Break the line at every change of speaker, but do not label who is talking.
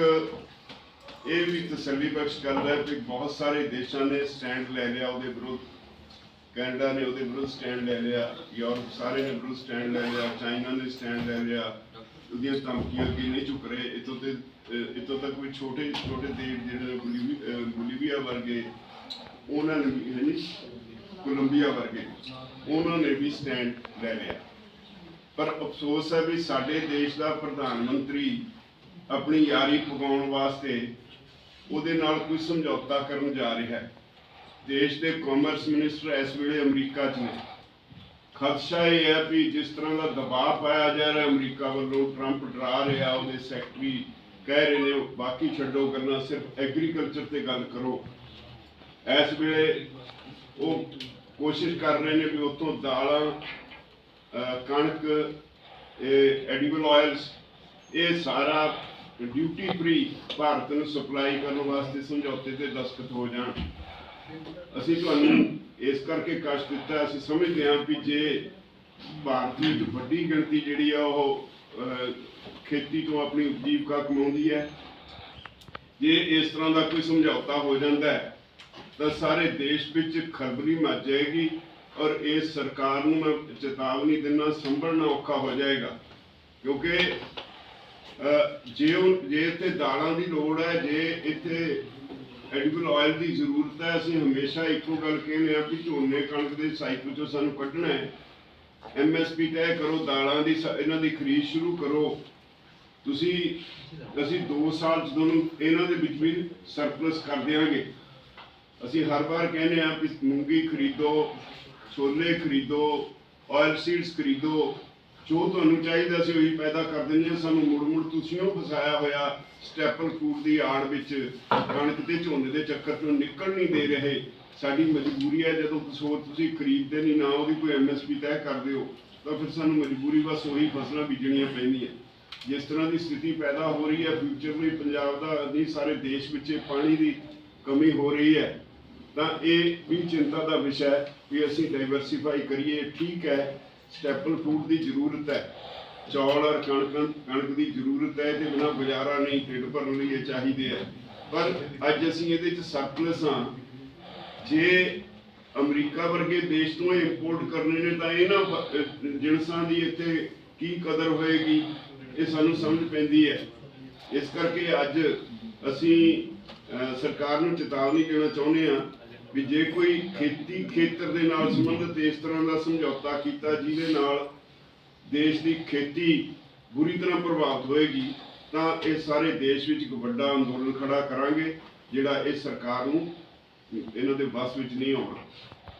ਇਹ ਵੀ ਤਸੱਲੀ ਬਖਸ਼ ਗੱਲ ਹੈ ਕਿ ਬਹੁਤ ਸਾਰੇ ਦੇਸ਼ਾਂ ਨੇ ਸਟੈਂਡ ਲੈ ਲਿਆ, ਉਹਦੇ ਵਿਰੁੱਧ ਕੈਨੇਡਾ ਨੇ ਉਹਦੇ ਵਿਰੁੱਧ ਸਟੈਂਡ ਲੈ ਲਿਆ, ਯੂਰਪ ਸਾਰੇ ਨੇ ਵਿਰੁੱਧ ਸਟੈਂਡ ਲੈ ਲਿਆ, ਚਾਈਨਾ ਨੇ ਸਟੈਂਡ ਲੈ ਲਿਆ, ਉਹਦੀਆਂ ਧਮਕੀਆਂ ਅੱਗੇ ਨਹੀਂ ਝੁਕ ਰਹੇ। ਇਤੋਂ ਤੇ, ਅਹ ਤੱਕ ਵੀ ਛੋਟੇ ਛੋਟੇ ਦੇਸ਼ ਜਿਹੜੇ ਬੋਲੀਵੀਆ ਵਰਗੇ, ਉਹਨਾਂ ਨੇ ਵੀ ਹੈ ਕੋਲੰਬੀਆ ਵਰਗੇ, ਉਹਨਾਂ ਨੇ ਵੀ ਸਟੈਂਡ ਲੈ ਲਿਆ। ਪਰ ਅਫਸੋਸ ਹੈ ਵੀ ਸਾਡੇ ਦੇਸ਼ ਦਾ ਪ੍ਰਧਾਨ ਮੰਤਰੀ ਆਪਣੀ ਯਾਰੀ ਪਗਾਉਣ ਵਾਸਤੇ ਉਹਦੇ ਨਾਲ ਕੋਈ ਸਮਝੌਤਾ ਕਰਨ ਜਾ ਰਿਹਾ ਹੈ। ਦੇਸ਼ ਦੇ ਕਾਮਰਸ ਮਿਨਿਸਟਰ ਇਸ ਵੇਲੇ ਅਮਰੀਕਾ 'ਚ ਨੇ। ਖਦਸ਼ਾ ਇਹ ਹੈ ਵੀ ਜਿਸ ਤਰ੍ਹਾਂ ਦਾ ਦਬਾਅ ਪਾਇਆ ਜਾ ਰਿਹਾ ਅਮਰੀਕਾ ਵੱਲੋਂ ਟਰੰਪ ਡਰਾ ਰਿਹਾ, ਉਹਦੇ ਸੈਕਟਰੀ ਕਹਿ ਰਹੇ ਨੇ, ਬਾਕੀ ਛੱਡੋ ਗੱਲਾਂ ਸਿਰਫ ਐਗਰੀਕਲਚਰ ਤੇ ਗੱਲ ਕਰੋ। ਇਸ ਵੇਲੇ ਉਹ ਕੋਸ਼ਿਸ਼ ਕਰ ਰਹੇ ਨੇ ਵੀ ਉੱਥੋਂ ਦਾਲਾਂ ਕਣਕ, ਇਹ ਐਡੀਬਲ ਆਇਲਸ ਇਹ ਸਾਰਾ ਡਿਊਟੀ ਫ੍ਰੀ ਭਾਰਤ ਨੂੰ ਸਪਲਾਈ ਕਰਨ ਵਾਸਤੇ ਸਮਝੌਤੇ ਤੇ ਦਸਤਖਤ ਹੋ ਜਾਣ। ਅਸੀਂ ਤੁਹਾਨੂੰ ਇਸ ਕਰਕੇ ਕਸ਼ਟ ਦਿੱਤਾ, ਅਸੀਂ ਸਮਝਦੇ ਹਾਂ ਵੀ ਜੇ ਭਾਰਤ ਵਿੱਚ ਵੱਡੀ ਗਿਣਤੀ ਜਿਹੜੀ ਆ ਉਹ ਖੇਤੀ ਤੋਂ ਆਪਣੀ ਉਪਜੀਵਕਾ ਕਮਾਉਂਦੀ ਹੈ, ਜੇ ਇਸ ਤਰ੍ਹਾਂ ਦਾ ਕੋਈ ਸਮਝੌਤਾ ਹੋ ਜਾਂਦਾ ਹੈ, ਤਾਂ ਸਾਰੇ ਦੇਸ਼ ਵਿੱਚ ਖਲਬਲੀ ਮਚ ਜਾਏਗੀ ਔਰ ਇਸ ਸਰਕਾਰ ਨੂੰ ਮੈਂ ਚੇਤਾਵਨੀ ਦਿੰਦਾ, ਸੰਭਲਣਾ ਔਖਾ ਹੋ ਜਾਏਗਾ। ਕਿਉਂਕਿ ਜੇ ਉਹ ਜੇ ਇੱਥੇ ਦਾਲਾਂ ਦੀ ਲੋੜ ਹੈ, ਜੇ ਇੱਥੇ ਐਡੀਬਲ ਆਇਲ ਦੀ ਜ਼ਰੂਰਤ ਹੈ, ਅਸੀਂ ਹਮੇਸ਼ਾ ਇੱਕੋ ਗੱਲ ਕਹਿੰਦੇ ਆ ਵੀ ਝੋਨੇ ਕਣਕ ਦੇ ਸਾਈਕਲ ਚੋਂ ਸਾਨੂੰ ਕੱਢਣਾ ਹੈ। ਐਮਐਸਪੀ ਤੈਅ ਕਰੋ, ਦਾਲਾਂ ਦੀ ਸ- ਇਹਨਾਂ ਦੀ ਖਰੀਦ ਸ਼ੁਰੂ ਕਰੋ। ਤੁਸੀਂ ਅਸੀਂ 2 ਸਾਲ ਜਦੋਂ ਇਹਨਾਂ ਦੇ ਵਿੱਚ ਵੀ ਸਰਪਲਸ ਕਰ ਦਿਆਂਗੇ। ਅਸੀਂ ਹਰ ਵਾਰ ਕਹਿੰਦੇ ਆ ਵੀ ਮੂੰਗੀ ਖਰੀਦੋ, ਛੋਲੇ ਖਰੀਦੋ ਆਇਲ ਸੀਡਸ ਖਰੀਦੋ। ਜੋ ਤੁਹਾਨੂੰ ਚਾਹੀਦਾ ਸੀ ਉਹੀ ਪੈਦਾ ਕਰ ਦਿੰਦੇ ਹਾਂ। ਸਾਨੂੰ ਮੁੜ ਮੁੜ ਤੁਸੀਂ ਉਹ ਫਸਾਇਆ ਹੋਇਆ ਸਟੈਪਲ ਫੂਡ ਦੀ ਆੜ ਵਿੱਚ ਕਣਕ ਤੇ ਝੋਨੇ ਦੇ ਚੱਕਰ ਤੋਂ ਨਿਕਲ ਨਹੀਂ ਦੇ ਰਹੇ। ਸਾਡੀ ਮਜਬੂਰੀ ਹੈ, ਜਦੋਂ ਕੁਛ ਤੁਸੀਂ ਖਰੀਦਦੇ ਨਹੀਂ, ਨਾ ਉਹਦੀ ਕੋਈ ਐਮਐਸਪੀ ਤੈਅ ਕਰਦੇ ਹੋ, ਤਾਂ ਫਿਰ ਸਾਨੂੰ ਮਜਬੂਰੀ ਬਸ ਉਹੀ ਫਸਲਾਂ ਬੀਜਣੀਆਂ ਪੈਂਦੀਆਂ। ਜਿਸ ਤਰ੍ਹਾਂ ਦੀ ਸਥਿਤੀ ਪੈਦਾ ਹੋ ਰਹੀ ਹੈ ਫਿਊਚਰ ਲਈ ਪੰਜਾਬ ਦਾ ਨਹੀਂ, ਸਾਰੇ ਦੇਸ਼ ਵਿੱਚ ਪਾਣੀ ਦੀ ਕਮੀ ਹੋ ਰਹੀ ਹੈ। ਤਾਂ ਇਹ ਵੀ ਚਿੰਤਾ ਦਾ ਵਿਸ਼ਾ ਹੈ ਵੀ ਅਸੀਂ ਡਾਈਵਰਸਿਫਾਈ ਕਰੀਏ ਠੀਕ ਹੈ। ਸਟੈਪਲ ਫੂਡ ਦੀ ਜ਼ਰੂਰਤ ਹੈ। ਚੌਲ ਔਰ ਕਣਕ ਕਣਕ ਦੀ ਜ਼ਰੂਰਤ ਹੈ, ਇਹਦੇ ਬਿਨਾ ਗੁਜ਼ਾਰਾ ਨਹੀਂ, ਢਿੱਡ ਭਰਨ ਲਈ ਇਹ ਚਾਹੀਦੇ ਹੈ। ਪਰ ਅੱਜ ਅਸੀਂ ਇਹਦੇ ਚ ਸਰਪਲਸ ਹਾਂ। ਜੇ ਅਮਰੀਕਾ ਵਰਗੇ ਦੇਸ਼ ਤੋਂ ਇੰਪੋਰਟ ਕਰਨੇ ਨੇ, ਤਾਂ ਇਹਨਾਂ ਜਿਣਸਾਂ ਦੀ ਇੱਥੇ ਕੀ ਕਦਰ ਹੋਏਗੀ? ਇਹ ਸਾਨੂੰ ਸਮਝ ਪੈਂਦੀ ਹੈ। ਇਸ ਕਰਕੇ ਅੱਜ ਅਸੀਂ ਸਰਕਾਰ ਨੂੰ ਚੇਤਾਵਨੀ ਦੇਣਾ ਚਾਹੁੰਦੇ ਹਾਂ ਵੀ ਜੇ ਕੋਈ ਖੇਤੀ ਖੇਤਰ ਦੇ ਨਾਲ ਸੰਬੰਧਿਤ ਇਸ ਤਰ੍ਹਾਂ ਦਾ ਸਮਝੌਤਾ ਕੀਤਾ ਜਿਹਦੇ ਨਾਲ ਦੇਸ਼ ਦੀ ਖੇਤੀ ਬੁਰੀ ਤਰ੍ਹਾਂ ਪ੍ਰਭਾਵਿਤ ਹੋਏਗੀ, ਤਾਂ ਇਹ ਸਾਰੇ ਦੇਸ਼ ਵਿੱਚ ਇੱਕ ਵੱਡਾ ਅੰਦੋਲਨ ਖੜਾ ਕਰਾਂਗੇ, ਜਿਹੜਾ ਇਹ ਸਰਕਾਰ ਨੂੰ ਇਹਨਾਂ ਦੇ ਵੱਸ ਵਿੱਚ ਨਹੀਂ ਆਉਣਾ।